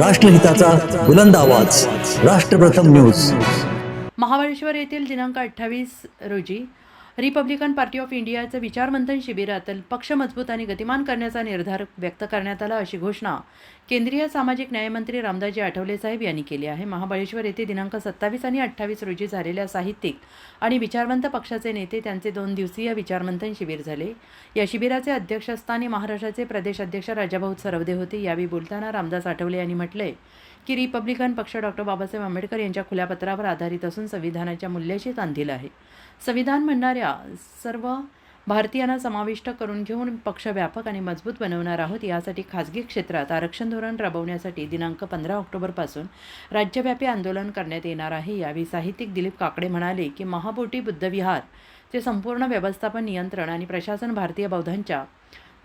राष्ट्रहिताचा बुलंद आवाज. राष्ट्रप्रथम न्यूज. महाबळेश्वर येथील दिनांक अठ्ठावीस रोजी रिपब्लिकन पार्टी ऑफ इंडियाचं विचारमंथन शिबिरात पक्ष मजबूत आणि गतिमान करण्याचा निर्धार व्यक्त करण्यात आला अशी घोषणा केंद्रीय सामाजिक न्यायमंत्री रामदासजी आठवले साहेब यांनी केली आहे. महाबळेश्वर येथे दिनांक सत्तावीस आणि अठ्ठावीस रोजी झालेल्या साहित्यिक आणि विचारवंत पक्षाचे नेते त्यांचे दोन दिवसीय विचारमंथन शिबिर झाले. या शिबिराचे अध्यक्षस्थानी महाराष्ट्राचे प्रदेश अध्यक्ष राजाभाऊ सरवदे होते. यावेळी बोलताना रामदास आठवले यांनी म्हटले की रिपब्लिकन पक्ष डॉक्टर बाबासाहेब आंबेडकर यांच्या खुल्या पत्रावर आधारित असून संविधानाच्या मूल्याशी तांधील आहे. संविधान म्हणणाऱ्या सर्व भारतीयांना समाविष्ट करून घेऊन पक्ष व्यापक आणि मजबूत बनवणार आहोत. यासाठी खाजगी क्षेत्रात आरक्षण धोरण राबवण्यासाठी दिनांक पंधरा ऑक्टोबरपासून राज्यव्यापी आंदोलन करण्यात येणार आहे. यावेळी साहित्यिक दिलीप काकडे म्हणाले की महाबोटी बुद्धविहार चे संपूर्ण व्यवस्थापन नियंत्रण आणि प्रशासन भारतीय बौद्धांच्या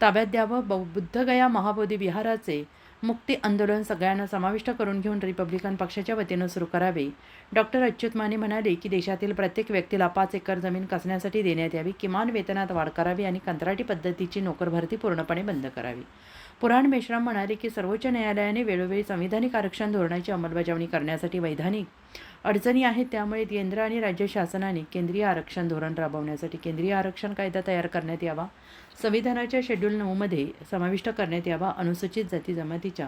ताब्यात द्यावं. बौ बुद्धगया महाबोधी विहाराचे मुक्ती आंदोलन सगळ्यांना समाविष्ट करून घेऊन रिपब्लिकन पक्षाच्या वतीनं सुरू करावे. डॉक्टर अच्युत माने म्हणाले की देशातील प्रत्येक व्यक्तीला पाच एकर जमीन कसण्यासाठी देण्यात यावी. किमान वेतनात वाढ करावी आणि कंत्राटी पद्धतीची नोकरभरती पूर्णपणे बंद करावी. पुराण मेश्राम म्हणाले की सर्वोच्च न्यायालयाने वेळोवेळी संविधानिक आरक्षण धोरणाची अंमलबजावणी करण्यासाठी वैधानिक अडचणी आहेत त्यामुळे केंद्र आणि राज्य शासनाने केंद्रीय आरक्षण धोरण राबवण्यासाठी केंद्रीय आरक्षण कायदा तयार करण्यात यावा. संविधानाच्या शेड्यूल नऊमध्ये समाविष्ट करण्यात यावा. अनुसूचित जाती जमातीच्या